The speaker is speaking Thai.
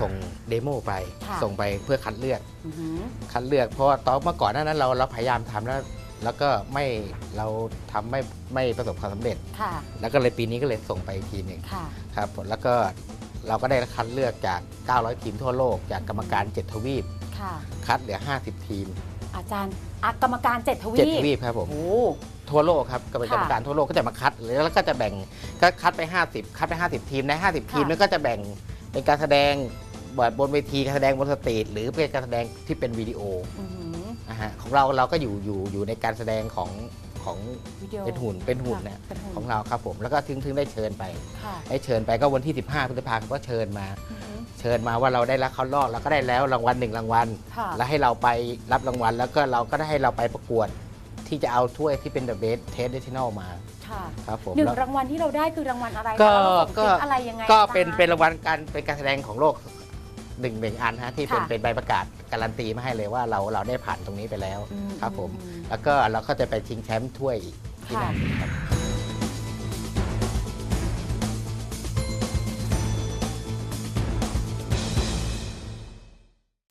ส่งเดโมไป ค่ะ ส่งไปเพื่อคัดเลือก อือหือ คัดเลือกเพราะว่าตอนเมื่อก่อนหน้านั้นเราเราพยายามทำแล้ว แล้วก็ไม่เราทำไม่ไม่ประสบความสำเร็จ ค่ะ แล้วก็เลยปีนี้ก็เลยส่งไปอีกทีหนึ่งค่ะ ครับผมแล้วก็เราก็ได้คัดเลือกจาก 900 ทีมทั่วโลก จากกรรมการ 7 ทวีป ค่ะ คัดเหลือ 50 ทีม อาจารย์อะกรรมการเจ็ดทวี7 ทวีปครับผม โอ้ ทั่วโลกครับกรรมค่ะการทั่วโลกก็จะมาคัดแล้วก็จะแบ่งก็คัดไป 50 คัดไป 50 ทีมใน 50 ทีมค่ะ นั้นก็จะแบ่งเป็นการแสดง บนเวทีการแสดงบนสเตจหรือเป็นการแสดงที่เป็นวิดีโออือหือ นะฮะของเราเราก็อยู่อยู่อยู่ในการแสดงของของวิดีโอเป็นหุ่นเป็นหุ่นค่ะเนี่ยเป็นหุ่นของเราครับผมแล้วก็ถึงถึงได้เชิญไป ค่ะได้เชิญไปก็วันที่ 15พฤษภาคมก็เชิญมา อือหือ เชิญมาว่าเราได้รับเข้ารอบเราก็ได้แล้วรางวัลหนึ่งรางวัล ค่ะ แล้วให้เราไปรับรางวัล แล้วก็เราก็ได้ให้เราไปประกวด ที่จะเอาถ้วยที่เป็น The Best t a s t n a t i o n a l มาค่ะครับผมหนึ่งแล้วรางวัลที่เราได้คือรางวัลอะไรคะก็แล้วเราส่งก็คลิปอะไรยังไงก็อาจารย์เป็นเป็นรางวัลการเป็นการแสดงของโลก หนึ่งหนึ่งอันฮะที่เป็นค่ะเป็นใบประกาศการันตีมาให้เลยว่าเราเราได้ผ่านตรงนี้ไปแล้วอืครับผม อืแล้วก็เราก็จะไปชิงแชมป์ถ้วยอีกที่นั่นครับ